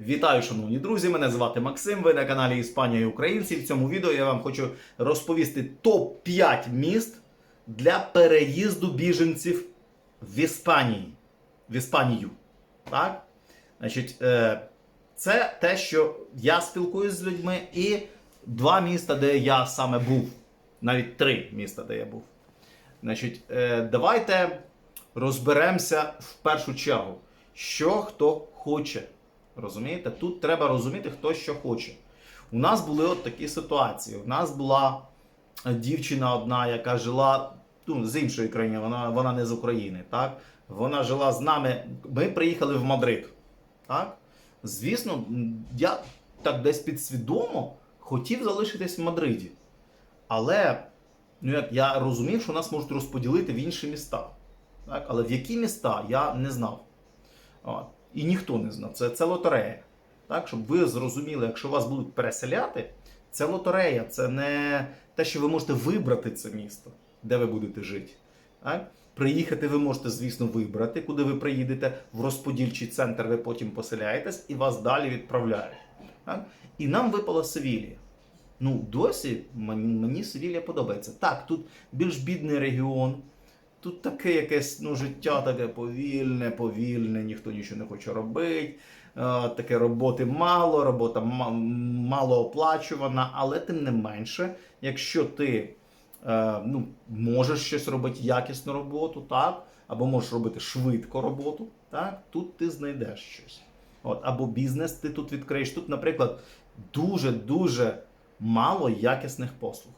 Вітаю, шановні друзі! Мене звати Максим. Ви на каналі Іспанія і Українці. В цьому відео я вам хочу розповісти топ-5 міст для переїзду біженців в Іспанії. В Іспанію. Так? Значить, е, це те, що я спілкуюсь з людьми, і два міста, де я саме був. Навіть три міста, де я був. Значить, е, давайте розберемося в першу чергу, що хто хоче. Розумієте? Тут треба розуміти, хто що хоче. У нас були от такі ситуації. У нас була е, дівчина одна, яка жила ну, з іншої країни, вона, вона не з України. Так? Вона жила з нами. Ми приїхали в Мадрид. Так? Звісно, я так десь підсвідомо хотів залишитись в Мадриді. Але ну, як, я розумів, що нас можуть розподілити в інші міста. Так? Але в які міста я не знав. От. І ніхто не знав. Це, це лотерея. Так? Щоб ви зрозуміли, якщо вас будуть переселяти, це лотерея, це не те, що ви можете вибрати це місто, де ви будете жити. Так? Приїхати ви можете, звісно, вибрати, куди ви приїдете, в розподільчий центр ви потім поселяєтесь і вас далі відправляють. Так? І нам випала Севілія. Ну, досі мені, Севілія подобається. Так, тут більш бідний регіон, тут таке якесь ну, життя таке повільне, повільне, ніхто нічого не хоче робити. Е, таке роботи мало, робота мало оплачувана, але тим не менше, якщо ти е, ну, можеш щось робити, якісну роботу, так, або можеш робити швидко роботу, так, тут ти знайдеш щось. От, або бізнес ти тут відкриєш. Тут, наприклад, дуже-дуже мало якісних послуг.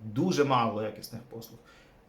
Дуже мало якісних послуг.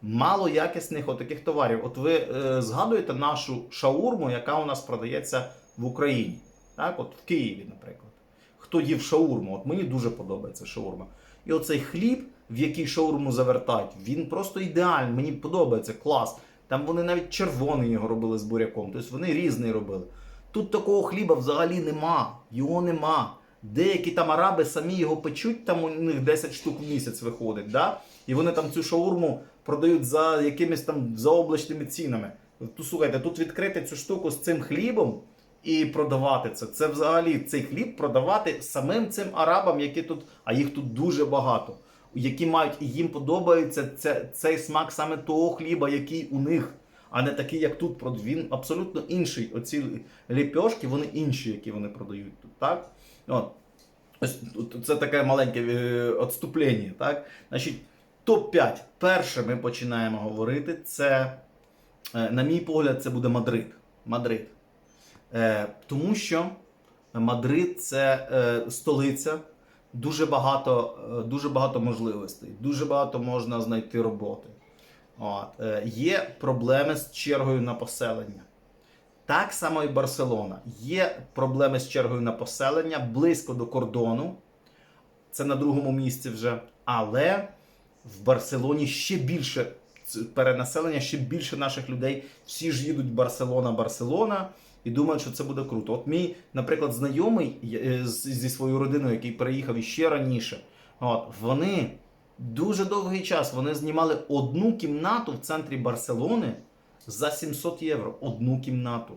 Мало якісних отаких товарів. От ви е, згадуєте нашу шаурму, яка у нас продається в Україні. Так, от в Києві, наприклад. Хто їв шаурму? От мені дуже подобається шаурма. І оцей хліб, в який шаурму завертають, він просто ідеальний. Мені подобається клас. Там вони навіть червоний його робили з буряком. Тобто вони різний робили. Тут такого хліба взагалі нема. Його нема. Деякі там араби самі його печуть, там у них 10 штук в місяць виходить. Да? І вони там цю шаурму продають за якимись там заоблачними цінами. Тут слухайте, тут відкрити цю штуку з цим хлібом і продавати це. Це взагалі цей хліб продавати самим цим арабам, які тут, а їх тут дуже багато, які мають і їм подобається це, цей смак саме того хліба, який у них, а не такий, як тут. Він абсолютно інший. Оці ліпьошки, вони інші, які вони продають тут. Так? От. Це таке маленьке е, відступлення. Так? Значить, топ-5. Перше ми починаємо говорити. Це, е, на мій погляд, це буде Мадрид. Мадрид. Е, тому що Мадрид це е, столиця, дуже багато, е, дуже багато можливостей, дуже багато можна знайти роботи. От. Е, є проблеми з чергою на поселення. Так само і Барселона. Є проблеми з чергою на поселення близько до кордону. Це на другому місці вже. Але в Барселоні ще більше перенаселення, ще більше наших людей. Всі ж їдуть Барселона, Барселона і думають, що це буде круто. От мій, наприклад, знайомий е, зі своєю родиною, який переїхав іще раніше. От, вони дуже довгий час вони знімали одну кімнату в центрі Барселони за 700 євро. Одну кімнату.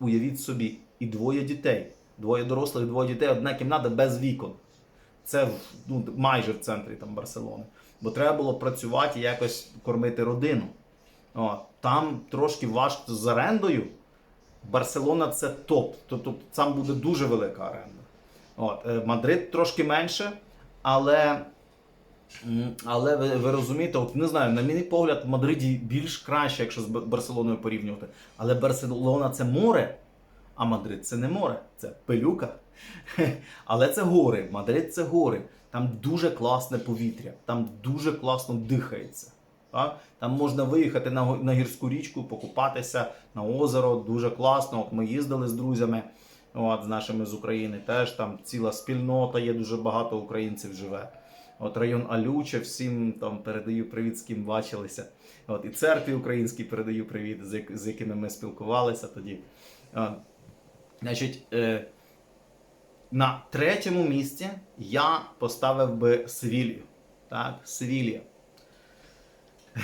Уявіть собі, і двоє дітей. Двоє дорослих, двоє дітей, одна кімната без вікон. Це ну, майже в центрі там, Барселони. Бо треба було працювати і якось кормити родину. О, там трошки важко з орендою. Барселона це топ. Тобто там буде дуже велика оренда. От, е, Мадрид трошки менше, але, але ви, ви розумієте, от не знаю, на мій погляд, в Мадриді більш краще, якщо з Барселоною порівнювати. Але Барселона це море, а Мадрид це не море, це пилюка. Але це гори. Мадрид це гори. Там дуже класне повітря, там дуже класно дихається. Так? Там можна виїхати на, на гірську річку, покупатися на озеро, дуже класно. От ми їздили з друзями, от, з нашими з України. Теж там ціла спільнота, є дуже багато українців живе. От район Алюче, всім там передаю привіт, з ким бачилися. От, і церкві українській передаю привіт, з якими ми спілкувалися тоді. От, значить, е, на третьому місці я поставив би Севілію. Так, Севілія.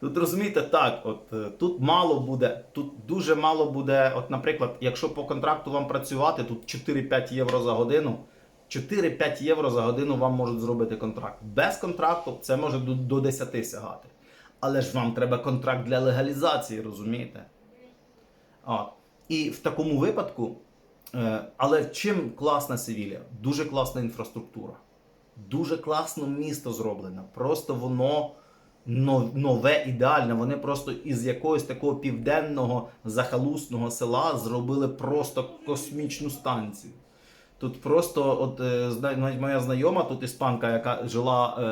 Тут розумієте, так, от е, тут мало буде, тут дуже мало буде. От, наприклад, якщо по контракту вам працювати, тут 4-5 євро за годину. 4-5 євро за годину вам можуть зробити контракт. Без контракту це може до, до 10 сягати. Але ж вам треба контракт для легалізації, розумієте? От. І в такому випадку, е, але чим класна Севілія? Дуже класна інфраструктура. Дуже класно місто зроблене. Просто воно нове, ідеальне. Вони просто із якогось такого південного захалусного села зробили просто космічну станцію. Тут просто, от е, моя знайома, тут іспанка, яка жила е,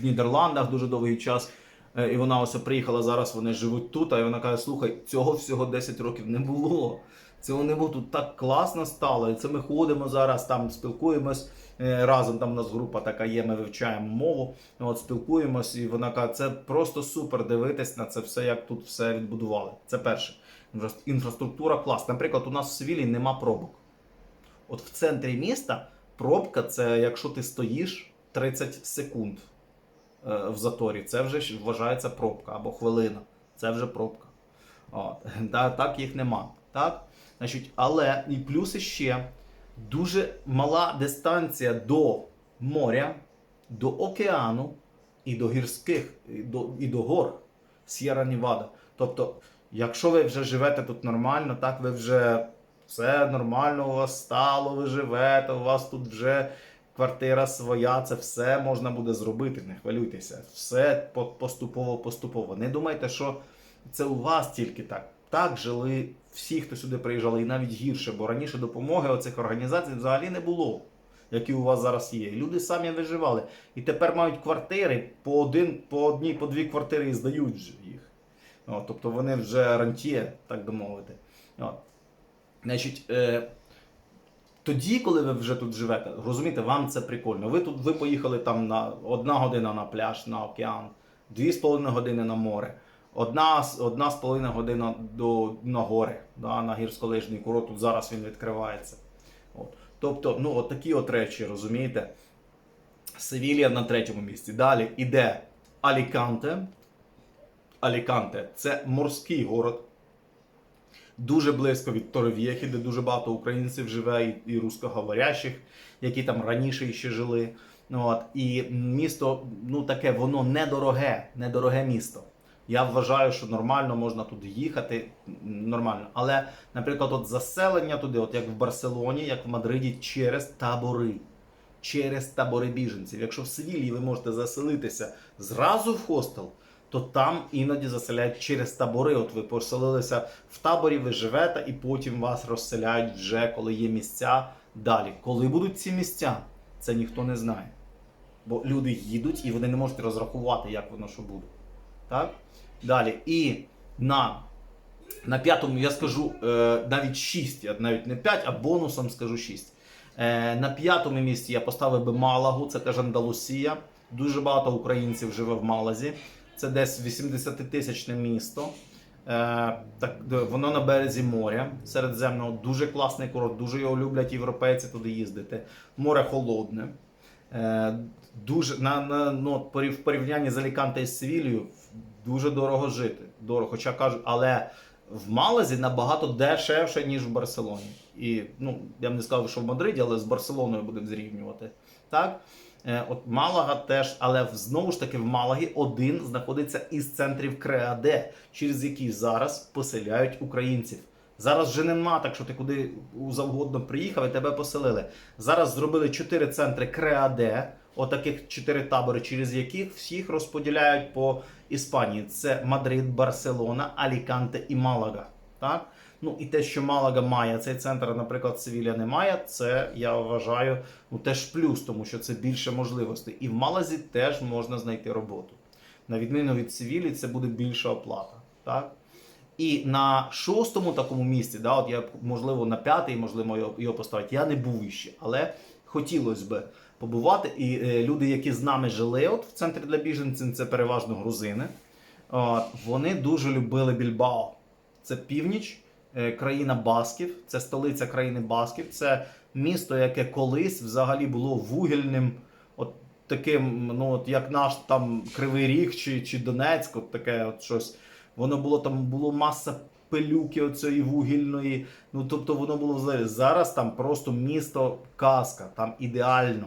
в Нідерландах дуже довгий час, і вона ось приїхала зараз. Вони живуть тут. А вона каже: слухай, цього всього 10 років не було. Цього не було тут так класно стало. І це ми ходимо зараз, там спілкуємось е, разом. Там у нас група така є, ми вивчаємо мову. От спілкуємось, і вона каже, це просто супер дивитись на це все, як тут все відбудували. Це перше. Інфраструктура класна. Наприклад, у нас в Севілії нема пробок. От в центрі міста пробка це якщо ти стоїш 30 секунд е, в заторі, це вже вважається пробка або хвилина. Це вже пробка. От. Та, так їх нема. Так? Значить, але і плюс ще дуже мала дистанція до моря, до океану і до гірських, і до, і до гор С'єра Нівада. Тобто, якщо ви вже живете тут нормально, так ви вже все нормально у вас стало, ви живете, у вас тут вже квартира своя, це все можна буде зробити, не хвилюйтеся. Все поступово, поступово. Не думайте, що це у вас тільки так. Так жили всі, хто сюди приїжджали, і навіть гірше, бо раніше допомоги оцих організацій взагалі не було, які у вас зараз є. Люди самі виживали. І тепер мають квартири по один, по одній, по дві квартири і здають вже їх. От, тобто вони вже рантіє, так би мовити. Значить, е, тоді, коли ви вже тут живете, розумієте, вам це прикольно. Ви тут ви поїхали там на одна година на пляж, на океан, дві з половиною години на море, одна, одна з половиною година до, на гори, да, на гірськолижний курорт, тут зараз він відкривається. От. Тобто, ну, от такі от речі, розумієте? Севілія на третьому місці. Далі іде Аліканте. Аліканте це морський город. Дуже близько від Торев'єхи, де дуже багато українців живе і, і русскоговорящих, які там раніше ще жили. Ну, От. І місто, ну таке, воно недороге, недороге місто. Я вважаю, що нормально можна туди їхати. Нормально. Але, наприклад, от заселення туди, от як в Барселоні, як в Мадриді, через табори. Через табори біженців. Якщо в Севілії ви можете заселитися зразу в хостел, то там іноді заселяють через табори. От ви поселилися в таборі, ви живете, і потім вас розселяють вже, коли є місця далі. Коли будуть ці місця, це ніхто не знає. Бо люди їдуть і вони не можуть розрахувати, як воно що буде. Так? Далі. І на, на п'ятому я скажу е, навіть 6, я навіть не 5, а бонусом скажу 6. Е, на п'ятому місці я поставив би Малагу, це теж Андалусія. Дуже багато українців живе в Малазі. Це десь 80-тисячне місто. Е, так, воно на березі моря Середземного. Дуже класний курорт, дуже його люблять європейці туди їздити. Море холодне. Е, дуже, на, на, ну, в порівнянні з Аліканте і з Севілією дуже дорого жити. Дорого, хоча кажуть, але в Малазі набагато дешевше, ніж в Барселоні. І ну, я б не сказав, що в Мадриді, але з Барселоною будемо зрівнювати. Так? Е, От Малага теж, але знову ж таки в Малагі один знаходиться із центрів Креаде, через який зараз поселяють українців. Зараз вже нема, так що ти куди завгодно приїхав і тебе поселили. Зараз зробили чотири центри Креаде, отаких чотири табори, через яких всіх розподіляють по Іспанії. Це Мадрид, Барселона, Аліканте і Малага. Так? Ну і те, що Малага має цей центр, наприклад, Севілля не має, це я вважаю ну, теж плюс, тому що це більше можливостей. І в Малазі теж можна знайти роботу. На відміну від Севілі, це буде більша оплата. Так? І на шостому такому місці, да, от я можливо на п'ятий, можливо, його, його поставити. Я не був іще, але хотілося б побувати. І е, люди, які з нами жили от в центрі для біженців, це переважно грузини. От, вони дуже любили Більбао. Це північ, країна Басків, це столиця країни Басків. Це місто, яке колись взагалі було вугільним. От таким, ну от як наш там Кривий Ріг чи, чи Донецьк, от таке от щось. Воно було там було маса пилюки оцієї вугільної. Ну тобто воно було взагалі. Зараз там просто місто казка, там ідеально,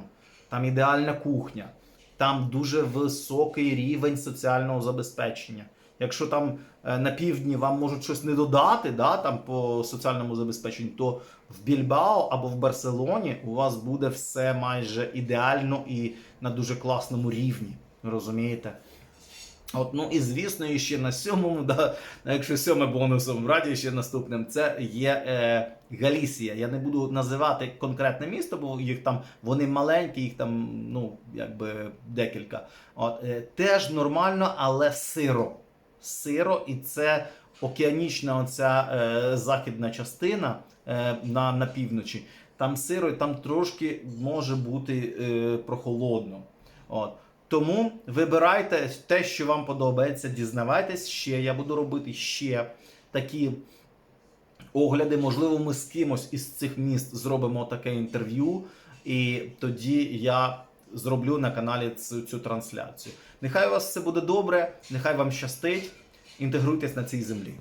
там ідеальна кухня, там дуже високий рівень соціального забезпечення. Якщо там е, на півдні вам можуть щось не додати, да, там по соціальному забезпеченню, то в Більбао або в Барселоні у вас буде все майже ідеально і на дуже класному рівні. Розумієте? От, ну і звісно, і ще на сьомому, да, якщо сьоме бонусом раді ще наступним, це є е, Галісія. Я не буду називати конкретне місто, бо їх там вони маленькі, їх там ну якби декілька. От, е, теж нормально, але сиро. Сиро, і це океанічна оця е, західна частина е, на, на півночі. Там сиро, і там трошки може бути е, прохолодно. От. Тому вибирайте те, що вам подобається, дізнавайтесь ще. Я буду робити ще такі огляди. Можливо, ми з кимось із цих міст зробимо таке інтерв'ю, і тоді я зроблю на каналі цю, цю трансляцію. Нехай у вас все буде добре, нехай вам щастить. Інтегруйтесь на цій землі.